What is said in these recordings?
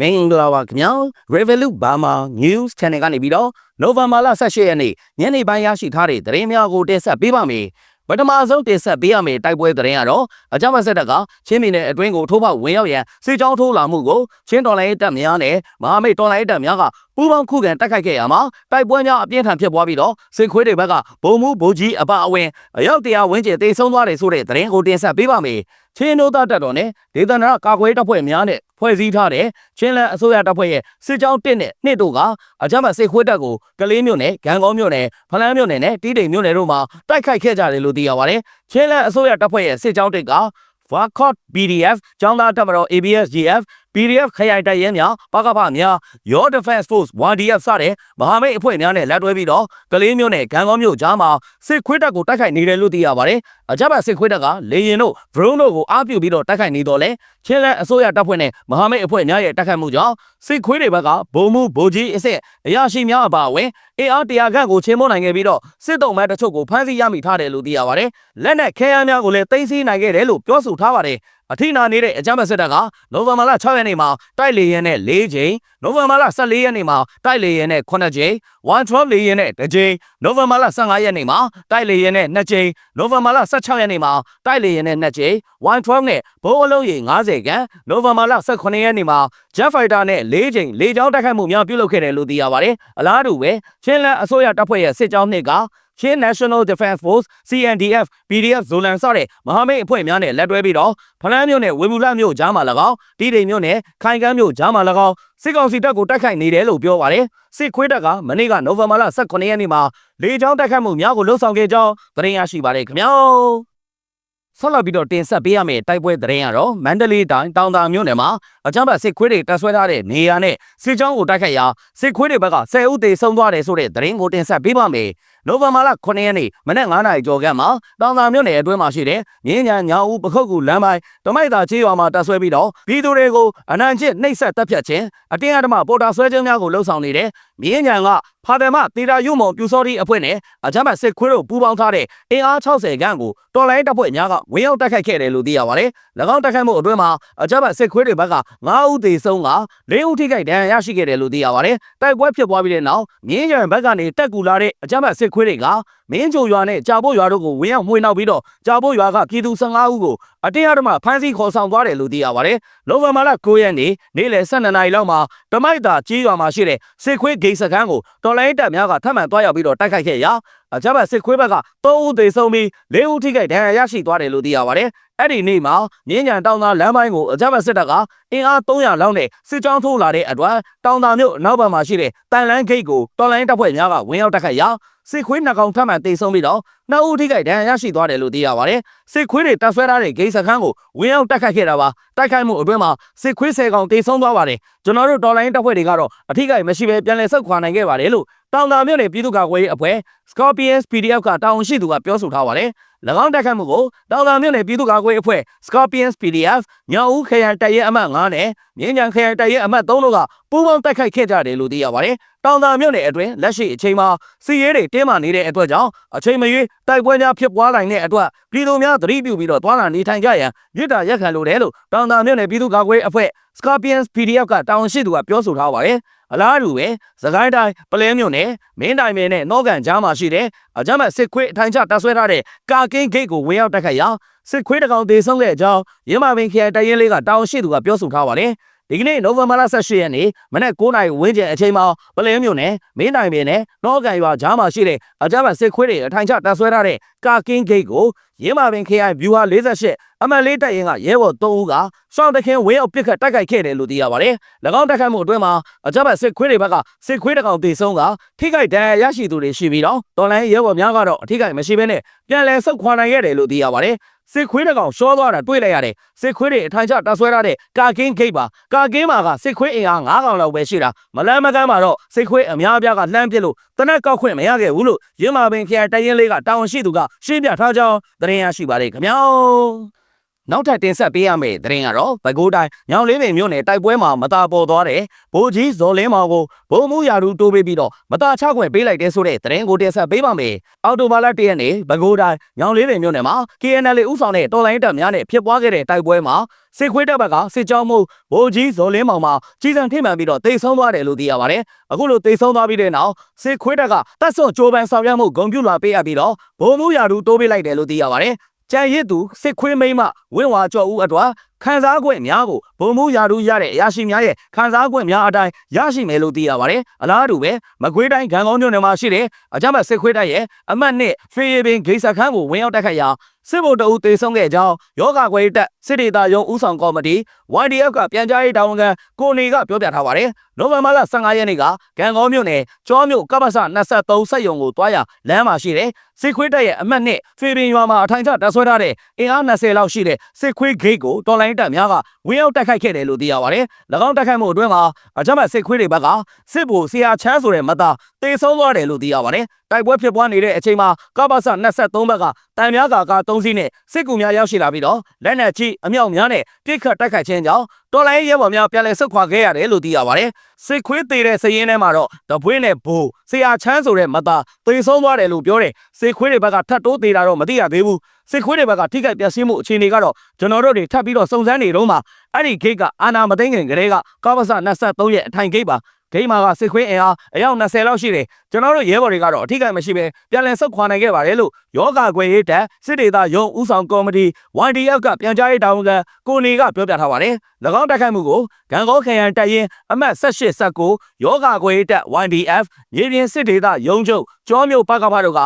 မင်္ဂလာပါခင်ဗျာ Revolut Burma News Channel ကနေပြီးတော့ November 18ရက်နေ့ညနေပိုင်းရရှိထားတဲ့သတင်းများကိုတင်ဆက်ပေးပါမယ်ပထမဆုံးတင်ဆက်ပေးရမယ့်တိုက်ပွဲသတင်းကတော့အကြမ်းဖက်စစ်တပ်ကချင်းပြည်နယ်အတွင်းကိုထိုးပေါက်ဝင်ရောက်ရန်စစ်ကြောင်းထိုးလာမှုကိုချင်းတော်လိုင်းတပ်များနဲ့မဟာမိတ်တော်လိုင်းတပ်များက ပူးပေါင်းခုခံတိုက်ခိုက်ခဲ့ရမှာတိုက်ပွဲများအပြင်းထန်ဖြစ်ပွားပြီးတော့စစ်ခွေးတွေဘက်ကဗုံမှုဗိုလ်ကြီးအပအဝင်အယောက်တရာဝန်းကျင်တိတ်ဆုံးသွားတယ်ဆိုတဲ့သတင်းကိုတင်ဆက်ပေးပါမယ်ချင်းတို့သားတပ်တော်နဲ့ဒေသနာကာကွယ်တပ်ဖွဲ့များနဲ့ဖွဲ့စည်းထားတဲ့ချင်းလန်အစိုးရတပ်ဖွဲ့ရဲ့စစ်ကြောင်းတစ်နဲ့နှစ်တို့ကအကြမ်းဖက်စစ်ခွေးတပ်ကိုကလေးမြို့နယ်၊ဂံကောမြို့နယ်၊ဖလန်းမြို့နယ်နဲ့တီးတိမ်မြို့နယ်တို့မှာတိုက်ခိုက်ခဲ့ကြတယ်လို့သိရပါတယ်။ချင်းလန်အစိုးရတပ်ဖွဲ့ရဲ့စစ်ကြောင်းတစ်က Vakot BDF ကျောင်းသားတပ်မတော် ABSGF PDF ခရိုင်တပ်ရဲများပကဖများ Your Defense Force 1DF စတဲ့မဟာမိတ်အဖွဲ့များနဲ့လက်တွဲပြီးတော့ကလေးမျိုးနဲ့ဂံကောမျိုးကြားမှာစစ်ခွေးတပ်ကိုတိုက်ခိုက်နေတယ်လို့သိရပါတယ်။အကြမ်းဖက်စစ်ခွေးတပ်ကလေရင်တို့ drone တို့ကိုအားပြုပြီးတော့တိုက်ခိုက်နေတော့လဲချင်းလဲအစိုးရတပ်ဖွဲ့နဲ့မဟာမိတ်အဖွဲ့များရဲ့တိုက်ခိုက်မှုကြောင့်စစ်ခွေးတွေဘက်ကဗုံမှုဗိုလ်ကြီးအစ်စ်အရာရှိများအပါအဝင်အင်အားတရာခန့်ကိုချင်းမနိုင်ခဲ့ပြီးတော့စစ်တုံးမဲတချို့ကိုဖမ်းဆီးရမိထားတယ်လို့သိရပါတယ်။လက်နက်ခဲယမ်းများကိုလည်းသိမ်းဆည်းနိုင်ခဲ့တယ်လို့ပြောဆိုထားပါတယ်။ အထိနာနေတဲ့အကြမ်းဖက်စစ်တပ်ကနိုဝင်ဘာလ6ရက်နေ့မှာတိုက်လေရင်နဲ့၄ချိန်နိုဝင်ဘာလ14ရက်နေ့မှာတိုက်လေရင်နဲ့9ချိန်112လေရင်နဲ့2ချိန်နိုဝင်ဘာလ15ရက်နေ့မှာတိုက်လေရင်နဲ့2ချိန်နိုဝင်ဘာလ16ရက်နေ့မှာတိုက်လေရင်နဲ့2ချိန်112နဲ့ဘိုးအလုံးရေ90ခန်းနိုဝင်ဘာလ18ရက်နေ့မှာ Jet Fighter နဲ့၄ချိန်လေကြောင်းတိုက်ခိုက်မှုများပြုလုပ်ခဲ့တယ်လို့သိရပါတယ်အလားတူပဲချင်းလန်အစိုးရတပ်ဖွဲ့ရဲ့စစ်ကြောင်းနှစ်က ချင်း National Defense Force CNDF PDF ဇိုလန်စတဲ့မဟာမိတ်အဖွဲ့များနဲ့လက်တွဲပြီးတော့ဖလန်းမြို့နယ်ဝေဘူးလမြို့ကြားမှာ၎င်းတီးတိမ်မြို့နယ်ခိုင်ကမ်းမြို့ကြားမှာ၎င်းစစ်ကောင်စီတပ်ကိုတိုက်ခိုက်နေတယ်လို့ပြောပါတယ်စစ်ခွေးတပ်ကမနေ့ကနိုဝင်ဘာလ18ရက်နေ့မှာလေကြောင်းတိုက်ခိုက်မှုများကိုလှုံ့ဆော်ခဲ့ကြောင်းသတင်းရရှိပါတယ်ခင်ဗျာဆက်လက်ပြီးတော့တင်ဆက်ပေးရမယ့်တိုက်ပွဲသတင်းကတော့မန္တလေးတိုင်းတောင်တာမြို့နယ်မှာအကြမ်းဖက်စစ်ခွေးတွေတပ်ဆွဲထားတဲ့နေရာနဲ့စစ်ကြောင်းကိုတိုက်ခိုက်ရာစစ်ခွေးတွေဘက်က10ဦးသေဆုံးသွားတယ်ဆိုတဲ့သတင်းကိုတင်ဆက်ပေးပါမယ်။နိုဝင်ဘာလ9ရက်နေ့မနက်9:00နာရီကျော်ခန့်မှာတောင်တာမြို့နယ်အတွင်းမှာရှိတဲ့မြင်းညာညာဦးပခုတ်ကူလမ်းပိုင်းတမိုက်တာချေးရွာမှာတပ်ဆွဲပြီးတော့ပြည်သူတွေကိုအနံကျစ်နှိပ်စက်တပ်ဖြတ်ခြင်းအတင်းအဓမ္မပေါ်တာဆွဲခြင်းများကိုလှုံ့ဆော်နေတဲ့မြင်းညာကဖာတယ်မတေတာယုံမုံပြူစောတိအဖွဲ့နဲ့အကြမ်းဖက်စစ်ခွေးတို့ပူးပေါင်းထားတဲ့အင်အား60ခန့်ကိုတော်လိုင်းတပ်ဖွဲ့များကဝင်းရောက်တိုက်ခိုက်ခဲ့တယ်လို့သိရပါတယ်။၎င်းတိုက်ခိုက်မှုအတွင်းမှာအကြမ်းဖက်စစ်ခွေးတွေဘက်က9ဦးသေဆုံးက4ဦးထိခိုက်ဒဏ်ရာရရှိခဲ့တယ်လို့သိရပါတယ်။တိုက်ပွဲဖြစ်ပွားပြီးတဲ့နောက်မြင်းရံဘက်ကနေတက်ကူလာတဲ့အကြမ်းဖက်စစ်ခွေးတွေက မင်းချိုရွာနဲ့ကြာပို့ရွာတို့ကိုဝင်းရောက်မှွေနှောက်ပြီးတော့ကြာပို့ရွာကပြည်သူ15ဦးကိုအတင်းအဓမ္မဖမ်းဆီးခေါ်ဆောင်သွားတယ်လို့သိရပါတယ်။နိုဝင်ဘာလ9ရက်နေ့နေ့လယ်12နာရီလောက်မှာတမိုက်တာကြီးရွာမှာရှိတဲ့စစ်ခွေးဂိတ်စခန်းကိုတော်လိုင်းတပ်များကထပ်မံသွားရောက်ပြီးတော့တိုက်ခိုက်ခဲ့ရာအကြမ်းဖက်စစ်ခွေးဘက်က3ဦးသေဆုံးပြီး4ဦးထိခိုက်ဒဏ်ရာရရှိသွားတယ်လို့သိရပါတယ်။အဲ့ဒီနေ့မှာမြင်းကြံတောင်သားလမ်းပိုင်းကိုအကြမ်းဖက်စစ်တပ်ကအင်အား300လောက်နဲ့စစ်ကြောင်းထိုးလာတဲ့အတွက်တောင်သားမြို့နောက်ဘက်မှာရှိတဲ့တန်လန်းဂိတ်ကိုတော်လိုင်းတပ်ဖွဲ့များကဝင်ရောက်တိုက်ခိုက်ရာစစ်ခွေးနှကောင်ထပ်မံတိတ်ဆုံးပြီးတော့နှစ်ဦးထိခိုက်ဒဏ်ရာရရှိသွားတယ်လို့သိရပါတယ်။စစ်ခွေးတွေတပ်ဆွဲထားတဲ့ဂိတ်စခန်းကိုဝင်ရောက်တိုက်ခိုက်ခဲ့တာပါ။တိုက်ခိုက်မှုအတွင်းမှာစစ်ခွေးဆယ်ကောင်တိတ်ဆုံးသွားပါတယ်။ကျွန်တော်တို့တော်လိုင်းတပ်ဖွဲ့တွေကတော့အထိခိုက်မရှိဘဲပြန်လည်ဆုတ်ခွာနိုင်ခဲ့ပါတယ်လို့တောင်တာမြို့နယ်ပြည်သူ့ကာကွယ်ရေးအဖွဲ့ Scorpions PDF ကတာဝန်ရှိသူကပြောဆိုထားပါတယ်။၎ င်းတိုက်ခိုက်မှုကိုတောင်တာမြို့နယ်ပြည်သူ့ကာကွယ်ရေးအဖွဲ့ Scorpions PDF ညောင်ဦးခရိုင်တပ်ရဲအမှတ်9နဲ့မြင်းကြံခရိုင်တပ်ရဲအမှတ်3တို့ကပူးပေါင်းတိုက်ခိုက်ခဲ့ကြတယ်လို့သိရပါတယ်။တောင်တာမြို့နယ်အတွင်းလက်ရှိအချိန်မှာစီးရဲတွေတင်းမာနေတဲ့အတွက်ကြောင့်အချိန်မရွေးတိုက်ပွဲများဖြစ်ပွားနိုင်တဲ့အတွက်ပြည်သူများသတိပြုပြီးတော့သွားလာနေထိုင်ကြရန်မြစ်တာရက်ခံလိုတယ်လို့တောင်တာမြို့နယ်ပြည်သူ့ကာကွယ်ရေးအဖွဲ့ Scorpions PDF ကတာဝန်ရှိသူကပြောဆိုထားပါတယ်။အလားတူပဲသခိုင်းတိုင်းပလဲမြို့နယ်မင်းတိုင်မဲနဲ့နော့ကန်ကြားမှာရှိတဲ့အကြမ်းဖက်စစ်ခွေးအထိုင်ချတပ်ဆွဲထားတဲ့ကာကင်းဂိတ်ကိုဝင်ရောက်တိုက်ခိုက်ရာစစ်ခွေးတကောင်တေဆုံးတဲ့အကြောင်းရင်းမာပင်ခရိုင်တရင်လေးကတာဝန်ရှိသူကပြောဆိုထားပါတယ်။ ဒီကနေ့နိုဝင်ဘာလ18ရက်နေ့မနက်9:00နာရီဝန်းကျင်အချိန်မှာပလင်းမြို့နယ်မင်းတိုင်ပင်နဲ့နော့ကန်ရွာကြားမှာရှိတဲ့အကြမ်းဖက်စစ်ခွေးတွေအထိုင်ချတပ်ဆွဲထားတဲ့ကာကင်းဂိတ်ကိုရင်းမာပင်ခရိုင်ဗျူဟာ48အမတ်လေးတပ်ရင်ကရဲဘော်3ဦးကရှောင်းတခင်ဝင်းအောင်ပစ်ခတ်တိုက်ခိုက်ခဲ့တယ်လို့သိရပါတယ်။၎င်းတိုက်ခိုက်မှုအတွင်းမှာအကြမ်းဖက်စစ်ခွေးတွေဘက်ကစစ်ခွေးတကောင်တေဆုံးကထိခိုက်ဒဏ်ရာရရှိသူတွေရှိပြီးတော့တော်လိုင်းရဲဘော်များကတော့အထိခိုက်မရှိဘဲနဲ့ပြန်လည်ဆုတ်ခွာနိုင်ခဲ့တယ်လို့သိရပါတယ်။ စစ်ခွေးတကောင်ရှောသွားတာတွေ့လိုက်ရတယ်စစ်ခွေးတွေအထိုင်ချတပ်ဆွဲထားတဲ့ကာကင်းဂိတ်ပါကာကင်းမှာကစစ်ခွေးအင်အား9កောင်လောက်ပဲရှိတာမလန်းမကန်းမှာတော့စစ်ခွေးအများအပြားကလှမ်းပစ်လို့တနက်ကောက်ခွင့်မရခဲ့ဘူးလို့ရင်းမာပင်ခရိုင်တရင်လေးကတာဝန်ရှိသူကရှင်းပြထားကြောင်းသတင်းရရှိပါတယ်ခင်ဗျာ နောက်ထပ်တင်ဆက်ပေးရမယ့်သတင်းကတော့ပဲခူးတိုင်းညောင်လေးပင်မြို့နယ်တိုက်ပွဲမှာမတာပေါ်သွားတဲ့ဗိုလ်ကြီးဇော်လင်းမောင်ကိုဗိုလ်မှူးရာထူးတိုးပေးပြီးတော့မတာချခွင့်ပေးလိုက်တဲ့ဆိုတဲ့သတင်းကိုတင်ဆက်ပေးပါမယ်။အော်တိုဘာလ၁ရက်နေ့ပဲခူးတိုင်းညောင်လေးပင်မြို့နယ်မှာ KNL ဥဆောင်တဲ့တော်လိုင်းတပ်များနဲ့ဖြစ်ပွားခဲ့တဲ့တိုက်ပွဲမှာစစ်ခွေးတပ်ဘက်ကစစ်ကြောင်းမှုဗိုလ်ကြီးဇော်လင်းမောင်မှာကြီးစံထိမှန်ပြီးတော့တိတ်ဆုံးသွားတယ်လို့သိရပါတယ်အခုလိုတိတ်ဆုံးသွားပြီးတဲ့နောက်စစ်ခွေးတပ်ကတပ်စွန်ကြိုးပမ်းဆောင်ရွက်မှုဂုံပြူလာပေးရပြီးတော့ဘုံမှုရာထူးတိုးပေးလိုက်တယ်လို့သိရပါတယ် ကြံရစ်သူစစ်ခွေးမိမ့်မဝင်းဝါကျော်ဦးအတွက်ခံစား권များကိုဘုံမှုရာထူးရတဲ့အရာရှိများရဲ့ခံစား권များအတိုင်းရရှိမယ်လို့သိရပါတယ်အလားတူပဲမကွေးတိုင်းဂံကောင်းမြို့နယ်မှာရှိတဲ့အကြမ်းဖက်စစ်ခွေးတပ်ရဲ့အမှတ်နှစ်ဖေးရပင်ဂိတ်စခန်းကိုဝင်ရောက်တိုက်ခတ်ရာ စစ်ဗိုလ်တအုပ်တေဆုံးခဲ့ကြောင်းယောဂကွယ်တပ်စစ်ဒေသရုံးဦးဆောင်ကော်မတီ YDF ကပြန်ကြားရေးတာဝန်ခံကိုနေကပြောပြထားပါတယ်နိုဝင်ဘာလ15ရက်နေ့ကဂံကောမြို့နယ်ကျောမြို့ကပ္ပစ23စက်ရုံကိုတွားရလမ်းမှာရှိတဲ့စစ်ခွေးတပ်ရဲ့အမှတ်နှစ်ဖေပင်ရွာမှာအထိုင်ချတပ်ဆွဲထားတဲ့အင်အား20လောက်ရှိတဲ့စစ်ခွေးဂိတ်ကိုတော်လိုင်းတပ်များကဝင်းရောက်တိုက်ခိုက်ခဲ့တယ်လို့သိရပါတယ်၎င်းတိုက်ခိုက်မှုအတွင်းမှာအကြမ်းဖက်စစ်ခွေးတွေဘက်ကစစ်ဗိုလ်ဆရာချမ်းဆိုတဲ့မသားတေဆုံးသွားတယ်လို့သိရပါတယ်တိုက်ပွဲဖြစ်ပွားနေတဲ့အချိန်မှာကပ္ပစ23ဘက်ကတန်များကာက3စီးနဲ့စစ်ကူများရောက်ရှိလာပြီးတော့လက်နက်ကြီးအမြောက်များနဲ့ပြစ်ခတ်တိုက်ခိုက်ခြင်းကြောင့်တော်လိုင်းရဲဘော်များပြန်လည်ဆုတ်ခွာခဲ့ရတယ်လို့သိရပါတယ် စစ်ခွေးသေးတဲ့စည်ရင်းထဲမှာတော့တပွေးနဲ့ဘိုးဆရာချမ်းဆိုတဲ့မသားသေဆုံးသွားတယ်လို့ပြောတယ်စစ်ခွေးတွေဘက်ကထပ်တိုးသေးတာတော့မသိရသေးဘူးစစ်ခွေးတွေဘက်ကထိခိုက်ပျက်စီးမှုအခြေအနေကတော့ကျွန်တော်တို့တွေထပ်ပြီးတော့စုံစမ်းနေတော့မှအဲ့ဒီဂိတ်ကအာနာမသိငင်ကလေးကကောပစ23ရဲ့အထိုင်ဂိတ်ပါ ဂိမ်းမာကစစ်ခွေးအင်အားအယောက်20လောက်ရှိတယ်ကျွန်တော်တို့ရဲဘော်တွေကတော့အထိကိမရှိပဲပြန်လည်ဆုတ်ခွာနိုင်ခဲ့ပါတယ်လို့ယောဂကွယ်ရေးတပ်စစ်ဒေသရုံးဦးဆောင်ကော်မတီ YDF ကပြန်ကြားရေးတာဝန်ခံကိုနေကပြောပြထားပါတယ်၎င်းတိုက်ခိုက်မှုကိုဂံကောခရိုင်တပ်ရင်းအမှတ်18 19ယောဂကွယ်ရေးတပ် YDF မြေပြင်စစ်ဒေသရုံးချုပ်ကျောမြို့ပကဖတို့က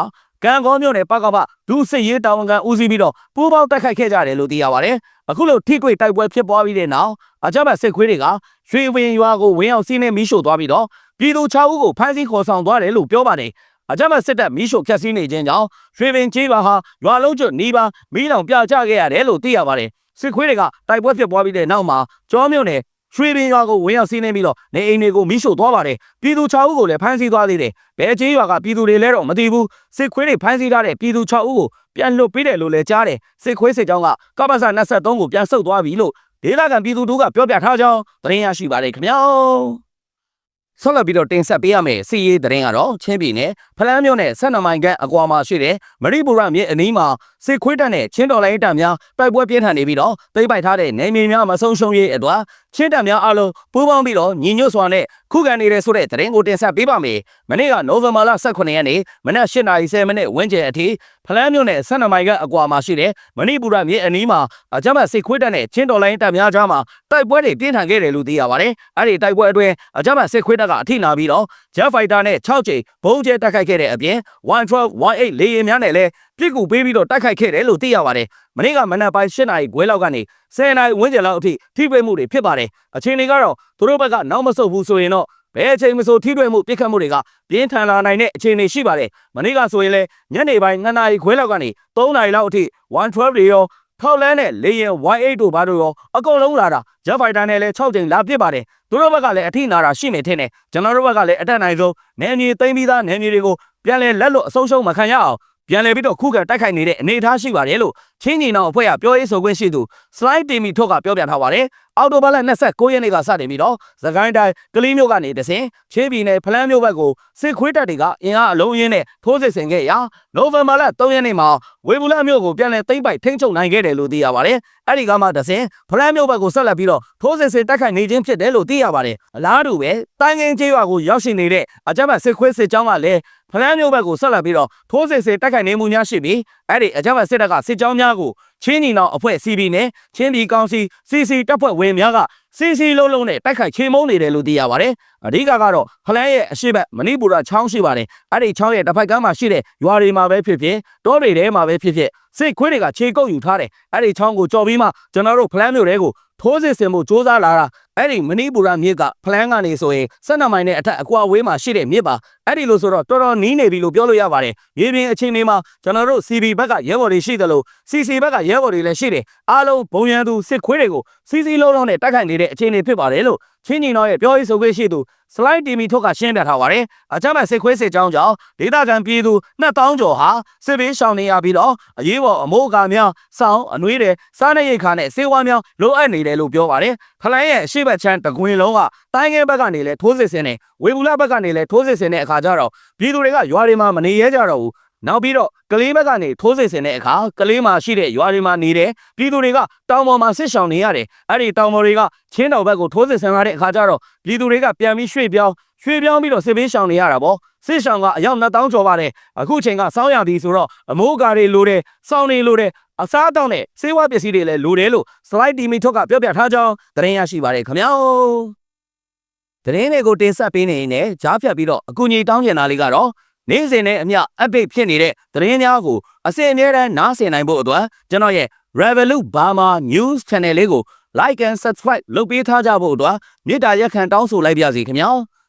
ကံကောမြို့နယ်ပကဖဒုစစ်ရေးတာဝန်ခံဦးစီးပြီးတော့ပူးပေါင်းတိုက်ခိုက်ခဲ့ကြတယ်လို့သိရပါတယ်အခုလိုထိတွေ့တိုက်ပွဲဖြစ်ပွားပြီးတဲ့နောက်အကြမ်းဖက်စစ်ခွေးတွေကရွှေဝင်းရွာကိုဝင်းအောင်စီးနှင်းမီးရှို့သွားပြီးတော့ပြည်သူ6ဦးကိုဖမ်းဆီးခေါ်ဆောင်သွားတယ်လို့ပြောပါတယ်အကြမ်းဖက်စစ်တပ်မီးရှို့ဖျက်ဆီးနေခြင်းကြောင့်ရွှေပင်ကြီးပါဟာရွာလုံးကျွတ်နီးပါမီးလောင်ပြကျခဲ့ရတယ်လို့သိရပါတယ်စစ်ခွေးတွေကတိုက်ပွဲဖြစ်ပွားပြီးတဲ့နောက်မှာကျောမြို့နယ် ရွှေပင်ရွာကိုဝင်ရောက်စီးနှင်းပြီးတော့နေအိမ်တွေကိုမီးရှို့သွားပါတယ်ပြည်သူ6ဦးကိုလည်းဖမ်းဆီးသွားသေးတယ်ဘယ်ကျေးရွာကပြည်သူတွေလဲတော့မသိဘူးစစ်ခွေးတွေဖမ်းဆီးထားတဲ့ပြည်သူ6ဦးကိုပြန်လွတ်ပေးတယ်လို့လည်းကြားတယ်စစ်ခွေးစစ်ကြောင်းကကပ္ပစ23ကိုပြန်ဆုတ်သွားပြီလို့ဒေသခံပြည်သူတို့ကပြောပြထားကြောင်းသတင်းရရှိပါတယ်ခင်ဗျာဆက်လက်ပြီးတော့တင်ဆက်ပေးရမယ့်စီရေးသတင်းကတော့ချင်းပြည်နယ်ဖလန်းမြို့နယ်ဆက်နမိုင်ခန့်အကွာမှာရှိတဲ့မရိပူရမြစ်အနီးမှာ စစ်ခွေးတပ်နဲ့ချင်းတော်လိုင်းတပ်များတိုက်ပွဲပြင်းထန်နေပြီးတော့သိမ်းပိုက်ထားတဲ့နေမြေများမဆုံးရှုံးရေးအတွက်ချင်းတပ်များအားလုံးပူးပေါင်းပြီးတော့ညီညွတ်စွာနဲ့ခုခံနေတယ်ဆိုတဲ့သတင်းကိုတင်ဆက်ပေးပါမယ်။မနေ့ကနိုဝင်ဘာလ18ရက်နေ့မနက်8:30မိနစ်ဝန်းကျင်အထိဖလန်းမြို့နယ်ဆက်နမိုင်ကအကွာမှာရှိတဲ့မဏိပူရမြစ်အနီးမှာအကြမ်းဖက်စစ်ခွေးတပ်နဲ့ချင်းတော်လိုင်းတပ်များကြားမှာတိုက်ပွဲတွေပြင်းထန်ခဲ့တယ်လို့သိရပါတယ်။အဲ့ဒီတိုက်ပွဲအတွင်းအကြမ်းဖက်စစ်ခွေးတပ်ကအထိနာပြီးတော့ Jet Fighter နဲ့6ကြိမ်ဘုံကျဲတိုက်ခိုက်ခဲ့တဲ့အပြင်112 18လေယာဉ်များနဲ့လည်း ပြစ်ကူပေးပြီးတော့တိုက်ခိုက်ခဲ့တယ်လို့သိရပါတယ်။မနေ့ကမနက်ပိုင်း8နာရီခွဲလောက်ကနေ10နာရီဝန်းကျင်လောက်အထိထိတွေ့မှုတွေဖြစ်ပါတယ်။အချိန်တွေကတော့သူတို့ဘက်ကနောက်မဆုတ်ဘူးဆိုရင်တော့ဘယ်အချိန်မဆိုထိတွေ့မှုပြစ်ခတ်မှုတွေကပြင်းထန်လာနိုင်တဲ့အခြေအနေရှိပါတယ်။မနေ့ကဆိုရင်လည်းညနေပိုင်း9နာရီခွဲလောက်ကနေ3နာရီလောက်အထိ112တွေရောထောက်လန်းနဲ့လေရင် Y8 တို့ဘာတို့ရောအကုန်လုံးလာတာ Jet Fighter နဲ့လည်း6ကြိမ်လာပစ်ပါတယ်သူတို့ဘက်ကလည်းအထိနာတာရှိနေထင်တယ်ကျွန်တော်တို့ဘက်ကလည်းအတက်နိုင်ဆုံးနယ်မြေသိမ်းပြီးသားနယ်မြေတွေကိုပြန်လဲလက်လွတ်အဆုံးရှုံးမခံရအောင် ပြန်လဲပြီးတော့ခုခံတိုက်ခိုက်နေတဲ့အနေအထားရှိပါတယ်လို့ချင်းညီနောင်အဖွဲ့ကပြောရေးဆိုခွင့်ရှိသူ slide တီမီထုတ်ကပြောပြထားပါတယ်အော်တိုဘလ29ရက်နေ့ကစတင်ပြီးတော့သခိုင်းတိုင်းကလေးမျိုးကနေတဆင်ချင်းပြည်နယ်ဖလန်းမျိုးဘက်ကိုစစ်ခွေးတပ်တွေကအင်အားအလုံးရင်းနဲ့ထိုးစစ်ဆင်ခဲ့ရာနိုဝင်ဘာလ3ရက်နေ့မှာဝေဘူးလမျိုးကိုပြန်လည်သိမ်းပိုက်ထိန်းချုပ်နိုင်ခဲ့တယ်လို့သိရပါတယ်အဲ့ဒီကမှတဆင်ဖလန်းမျိုးဘက်ကိုဆက်လက်ပြီးတော့ထိုးစစ်ဆင်တိုက်ခိုက်နေခြင်းဖြစ်တယ်လို့သိရပါတယ်အလားတူပဲတိုင်းငင်းကျေးရွာကိုရောက်ရှိနေတဲ့အကြမ်းဖက်စစ်ခွေးစစ်ကြောင်းကလည်း ဖလန်းမျိုးဘက်ကိုဆက်လက်ပြီးတော့ထိုးစစ်ဆင်တိုက်ခိုက်နေမှုများရှိပြီးအဲ့ဒီအကြမ်းဖက်စစ်တပ်ကစစ်ကြောင်းများကိုချင်းညီနောင်အဖွဲ့ CB နဲ့ချင်းပြည်ကောင်စီ CC တပ်ဖွဲ့ဝင်များက CC လုံးလုံးနဲ့တိုက်ခိုက်ချေမှုန်းနေတယ်လို့သိရပါတယ်။အဓိကကတော့ဖလန်းရဲ့အရှိတ်မဏိပူရချောင်းရှိပါတယ်။အဲ့ဒီချောင်းရဲ့တစ်ဖက်ကမ်းမှာရှိတဲ့ရွာတွေမှာပဲဖြစ်ဖြစ်တောတွေထဲမှာပဲဖြစ်ဖြစ်စစ်ခွေးတွေကခြေကုပ်ယူထားတယ်။အဲ့ဒီချောင်းကိုကြော်ပြီးမှကျွန်တော်တို့ဖလန်းမျိုးတွေကိုထိုးစစ်ဆင်မှုစ조사လာတာ အဲ့ဒီမဏိပူရမြစ်ကဖလန်းကနေဆိုရင်12မိုင်နဲ့အထက်အကွာအဝေးမှာရှိတဲ့မြစ်ပါအဲ့ဒီလိုဆိုတော့တော်တော်နီးနေပြီလို့ပြောလို့ရပါတယ်မြေပြင်အချင်းလေးမှာကျွန်တော်တို့ CB ဘက်ကရဲဘော်တွေရှိတယ်လို့ CC ဘက်ကရဲဘော်တွေလည်းရှိတယ်အားလုံးဘုံရန်သူစစ်ခွေးတွေကို CC လုံးလုံးနဲ့တိုက်ခိုက်နေတဲ့အခြေအနေဖြစ်ပါတယ်လို့ချင်းညီတော်ရဲ့ပြောရေးဆိုခွင့်ရှိသူ slide TV ထုတ်ကရှင်းပြထားပါတယ်အကြမ်းဖက်စစ်ခွေးစစ်ကြောင်းကြောင့်ဒေသခံပြည်သူ2000ကျော်ဟာစစ်ဘေးရှောင်နေရပြီးတော့အရေးပေါ်အမိုးအကာများစောင်းအနှွေးတွေစားနပ်ရိက္ခာနဲ့စေဝါများလိုအပ်နေတယ်လို့ပြောပါတယ်ဖလိုင်းရဲ့အရှိတ်ဘက်ချမ်းတကွင်လုံးကတိုင်းငယ်ဘက်ကနေလဲထိုးစစ်ဆင်နေဝေဘူးလဘက်ကနေလဲထိုးစစ်ဆင်တဲ့အခါကျတော့ပြည်သူတွေကရွာတွေမှာမနေရဲကြတော့ဘူးနောက်ပြီးတော့ကလေးဘက်ကနေထိုးစစ်ဆင်တဲ့အခါကလေးမှာရှိတဲ့ရွာတွေမှာနေတဲ့ပြည်သူတွေကတောင်ပေါ်မှာဆစ်ဆောင်နေရတယ်အဲ့ဒီတောင်ပေါ်တွေကချင်းတော်ဘက်ကိုထိုးစစ်ဆင်လာတဲ့အခါကျတော့ပြည်သူတွေကပြန်ပြီးရွှေ့ပြောင်း ရွှေ့ပြောင်းပြီးတော့စစ်ဘေးရှောင်နေရတာပေါ့စစ်ရှောင်ကအယောက်2000ကျော်ပါတယ်အခုချိန်ကစောင်းရသည်ဆိုတော့အမိုးကာတွေလိုတယ်စောင်းတွေလိုတယ်အစားအသောက်နဲ့စေဝါပစ္စည်းတွေလည်းလိုတယ်လို့ slide TV ထုတ်ကပြောပြထားကြောင်းသတင်းရရှိပါတယ်ခင်ဗျာသတင်းတွေကိုတင်ဆက်ပေးနေရင်လည်းကြားဖြတ်ပြီးတော့အကူအညီတောင်းကျင်တာလေးကတော့နေ့စဉ်နဲ့အမျှ update ဖြစ်နေတဲ့သတင်းများကိုအစီအမြဲတမ်းနားဆင်နိုင်ဖို့အတွက်ကျွန်တော်ရဲ့ Revolut Burma News Channel လေးကို like and subscribe လုပ်ပေးထားကြဖို့အတွက်မေတ္တာရက်ခံတောင်းဆိုလိုက်ပါစီခင်ဗျာ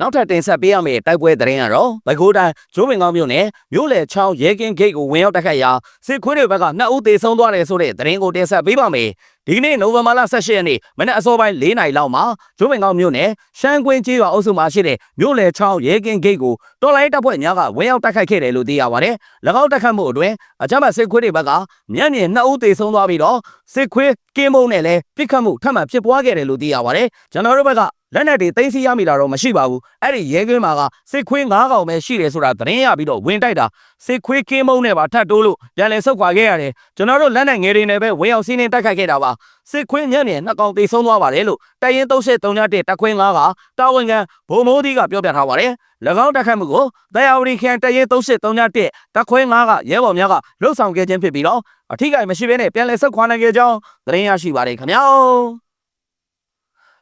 နောက်ထပ်တင်ဆက်ပေးရမယ့်တိုက်ပွဲသတင်းကတော့ဘကိုးတိုင်းဂျိုးပင်ကောင်းမြို့နယ်မြို့လေချောင်းရဲကင်းဂိတ်ကိုဝင်ရောက်တိုက်ခိုက်ရာစစ်ခွေးတွေဘက်ကနှစ်ဦးသေဆုံးသွားတယ်ဆိုတဲ့သတင်းကိုတင်ဆက်ပေးပါမယ်ဒီကနေ့နိုဝင်ဘာလ18ရက်နေ့မနက်အစောပိုင်း4နာရီလောက်မှာဂျိုးပင်ကောင်းမြို့နယ်ရှမ်းကွင်းကျေးရွာအုပ်စုမှာရှိတဲ့မြို့လေချောင်းရဲကင်းဂိတ်ကိုတော်လိုင်းတပ်ဖွဲ့များကဝင်ရောက်တိုက်ခိုက်ခဲ့တယ်လို့သိရပါတယ်၎င်းတိုက်ခိုက်မှုအတွင်းအကြမ်းဖက်စစ်ခွေးတွေဘက်ကမျက်မြင်နှစ်ဦးသေဆုံးသွားပြီးတော့စစ်ခွေးကင်းမုံနဲ့လည်းပြစ်ခတ်မှုထပ်မံဖြစ်ပွားခဲ့တယ်လို့သိရပါတယ်ကျွန်တော်တို့ဘက်က လက်နက်တွေသိမ်းဆည်းရမိတာတော့မရှိပါဘူးအဲ့ဒီရဲကင်းမှာကစစ်ခွေး၅កောင်ပဲရှိတယ်ဆိုတာသတင်းရပြီးတော့ဝင်တိုက်တာစစ်ခွေးကင်းမုံနဲ့ပါထပ်တိုးလို့ပြန်လည်ဆုတ်ခွာခဲ့ရတယ်ကျွန်တော်တို့လက်နက်ငယ်တွေနဲ့ပဲဝင်အောင်စီးနှင်းတိုက်ခိုက်ခဲ့တာပါစစ်ခွေးညံ့နေနှစ်កောင်သေဆုံးသွားပါတယ်လို့တိုင်ရင်33တက်တက်ခွင်း၅ကတာဝန်ခံဘုံမိုးသီးကပြောပြထားပါတယ်၎င်းတက်ခတ်မှုကိုတရားဝတီခရိုင်တိုင်ရင်33တက်တက်ခွင်း၅ကရဲဘော်များကလှုပ်ဆောင်ခဲ့ခြင်းဖြစ်ပြီးတော့အထီးကိမရှိဘဲနဲ့ပြန်လည်ဆုတ်ခွာနိုင်ခဲ့ကြောင်းသတင်းရရှိပါတယ်ခင်ဗျာ